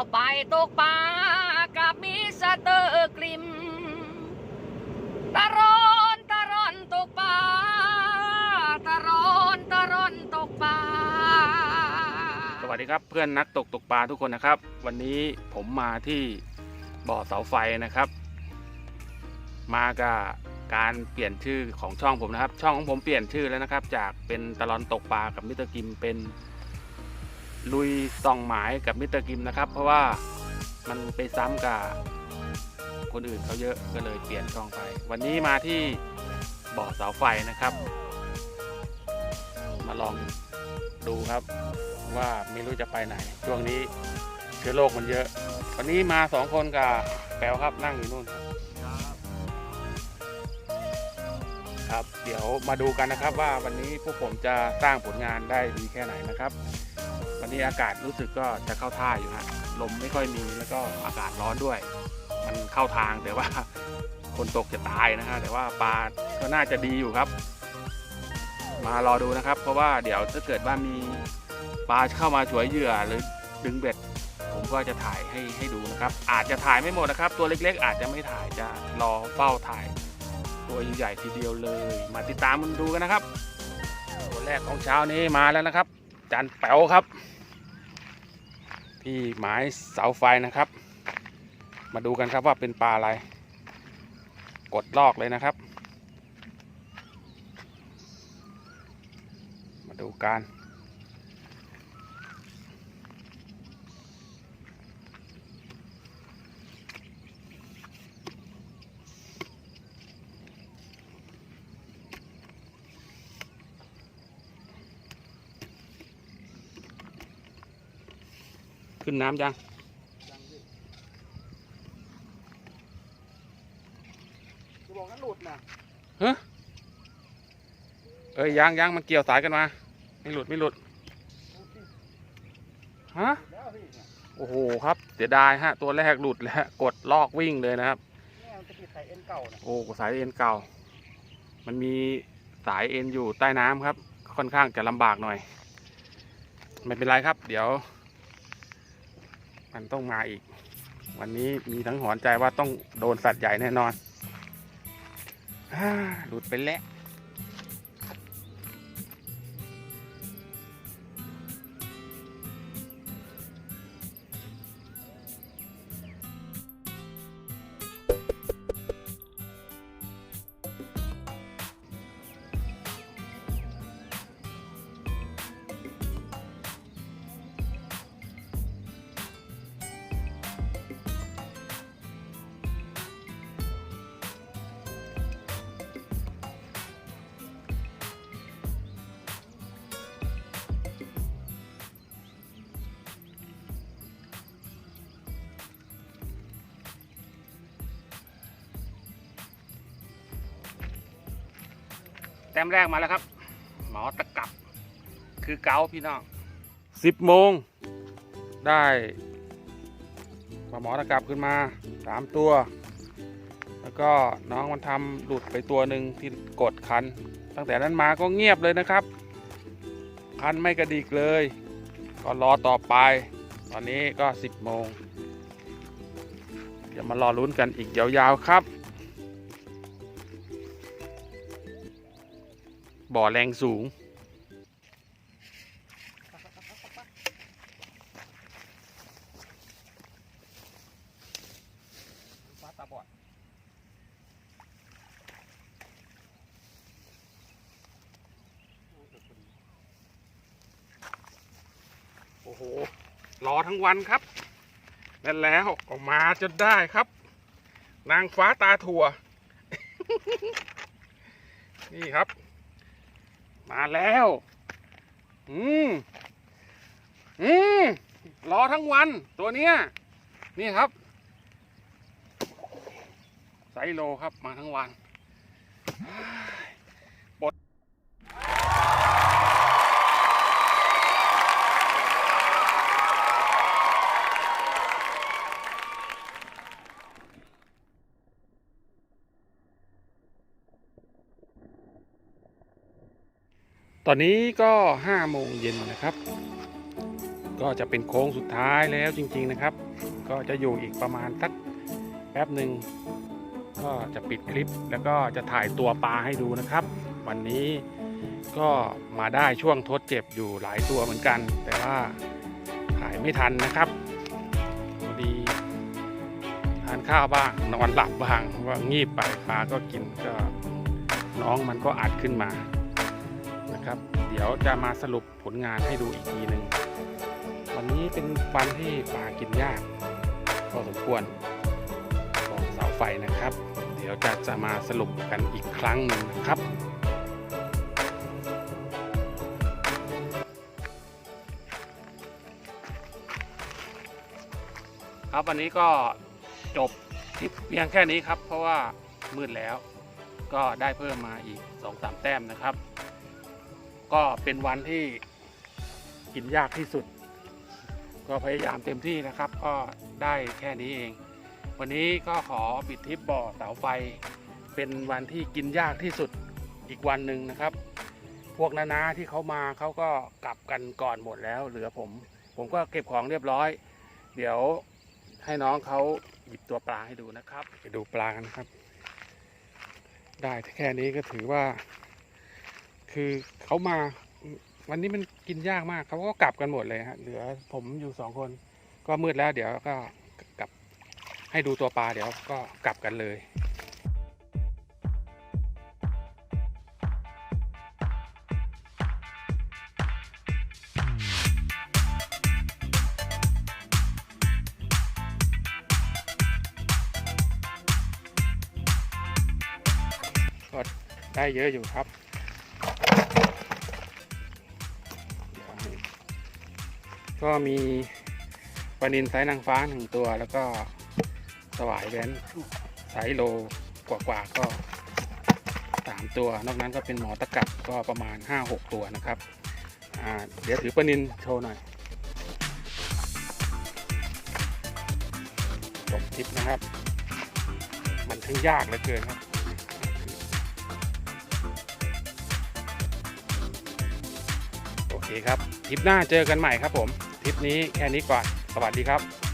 ราไปตกปลากับมิสเตอร์กลิม ตะรอนตะรอนตกปลาตะรอนตะรอนตกปลาสวัสดีครับเพื่อนนักตกตกปลาทุกคนนะครับ วันนี้ผมมาที่บ่อเสาไฟนะครับ มากับการเปลี่ยนชื่อของช่องผมนะครับ ช่องของผมเปลี่ยนชื่อแล้วนะครับ จากเป็นตลอนตกปลากับมิสเตอร์กิมเป็น ลุยส่องหมายกับมิสเตอร์กิมนะครับ เพราะว่ามันไปซ้ำกับคนอื่นเขาเยอะก็เลยเปลี่ยนช่องไป วันนี้มาที่บ่อเสาไฟนะครับ มาลองดูครับว่าไม่รู้จะไปไหน ช่วงนี้เชื้อโรคมันเยอะ วันนี้มาสองคนกับแปวครับนั่งอยู่นู่นครับครับ เดี๋ยวมาดูกันนะครับว่าวันนี้พวกผมจะสร้างผลงานได้ดีแค่ไหนนะครับ นี้อากาศรู้สึกก็จะเข้าท่าอยู่ฮะลมไม่ค่อยมีแล้วก็อากาศร้อนด้วย มันเข้าทางแต่ว่าคนตกจะตายนะฮะแต่ว่าปลาก็น่าจะดีอยู่ครับ มารอดูนะครับ เพราะว่าเดี๋ยวถ้าเกิดว่ามีปลาเข้ามาช่วยเหยื่อหรือดึงเบ็ด ผมก็จะถ่ายให้ให้ดูนะครับ อาจจะถ่ายไม่หมดนะครับ ตัวเล็ก ๆ อาจจะไม่ถ่ายจะรอเฝ้าถ่าย ตัวใหญ่ทีเดียวเลย มาติดตามมันดูกันนะครับตัวแรกของเช้านี้มาแล้วนะครับจานแป๋วครับ ที่หมายเสาไฟนะครับ มาดูกันครับว่าเป็นปลาอะไร กดลอกเลยนะครับ มาดูกัน ขึ้นน้ำยังจะบอกนั้นหลุดนะเอ้ยยังยังมันเกี่ยวสายกันมาไม่หลุดไม่หลุดฮะแล้วพี่เนี่ยโอ้โหครับ เสียดายฮะ ตัวแรกหลุดแล้วกดลอกวิ่งเลยนะครับเนี่ยมันจะติดใส่เอ็นเก่านะโอ้สายเอ็นเก่า มันมีสายเอ็นอยู่ใต้น้ำครับ ค่อนข้างจะลำบากหน่อย ไม่เป็นไรครับ เดี๋ยว มันต้องมาอีก วันนี้มีทั้งหอนใจว่าต้องโดนสัตว์ใหญ่แน่นอนหลุดไปแล้ว ต้มแรกมาแล้วครับ หมอตะกับ คือเกาพี่น้องสิบโมงได้ปลาหมอตะกับขึ้นมาสามตัว แล้วก็น้องมันทำหลุดไปตัวหนึ่งที่กดคัน ตั้งแต่นั้นมาก็เงียบเลยนะครับ คันไม่กระดิกเลย ก็รอต่อไป ตอนนี้ก็สิบโมงเดี๋ยวมารอลุ้นกันอีกยาวๆครับ บ่อแรงสูงฟ้าตาบอดโอ้โห รอทั้งวันครับ นั่นแล้วออกมาจนได้ครับ นางฟ้าตาถั่ว นี่ครับ มาแล้ว อืม อืม รอทั้งวันตัวเนี้ย นี่ครับ ไซโลครับมาทั้งวัน อนนี้ก็ห้าโมงเย็นนะครับ ก็จะเป็นโค้งสุดท้ายแล้วจริง ๆนะครับ ก็จะอยู่อีกประมาณสักแป๊บหนึ่งก็จะปิดคลิปแล้วก็จะถ่ายตัวปลาให้ดูนะครับ วันนี้ก็มาได้ช่วงทดเจ็บอยู่หลายตัวเหมือนกัน แต่ว่าถ่ายไม่ทันนะครับพอดีทานข้าวบ้างนอนหลับบ้างว่างีบไปปลาก็กินก็น้องมันก็อัดขึ้นมา นะครับ เดี๋ยวจะมาสรุปผลงานให้ดูอีกทีหนึ่งวันนี้เป็นวันที่ปลากินยากพอสมควรของเสาไฟนะครับ เดี๋ยวจะจะมาสรุปกันอีกครั้งหนึ่งนะครับครับวันนี้ก็จบทริปเพียงแค่นี้ครับ เพราะว่ามืดแล้วก็ได้เพิ่มมาอีก2อสามแต้มนะครับ ก็เป็นวันที่กินยากที่สุด ก็พยายามเต็มที่นะครับ ก็ได้แค่นี้เอง วันนี้ก็ขอปิดทริปบ่อเสาไฟ เป็นวันที่กินยากที่สุดอีกวันหนึ่งนะครับ พวกนาๆที่เขามาเขาก็กลับกันก่อนหมดแล้วเหลือผม ผมก็เก็บของเรียบร้อย เดี๋ยวให้น้องเขาหยิบตัวปลาให้ดูนะครับ ไปดูปลากันนะครับ ได้แค่นี้ก็ถือว่า คือเขามา วันนี้มันกินยากมากเขาก็กลับกันหมดเลยฮะเหลือผมอยู่สองคน ก็มืดแล้ว เดี๋ยวก็กลับให้ดูตัวปลาเดี๋ยวก็กลับกันเลยก็ได้เยอะอยู่ครับ ก็มีปลานินไซส์นางฟ้าหนึ่งตัว แล้วก็สวายแว้นไซส์โลกว่าๆก็สามตัวนอกนั้นก็เป็นหมอตะกับก็ประมาณ5-6ตัวนะครับเดี๋ยวถือปลานินโชว์หน่อยจบทริปนะครับ มันทั้งยากเหลือเกินครับโอเคครับทริปหน้าเจอกันใหม่ครับผม ทริปนี้แค่นี้ก่อน สวัสดีครับ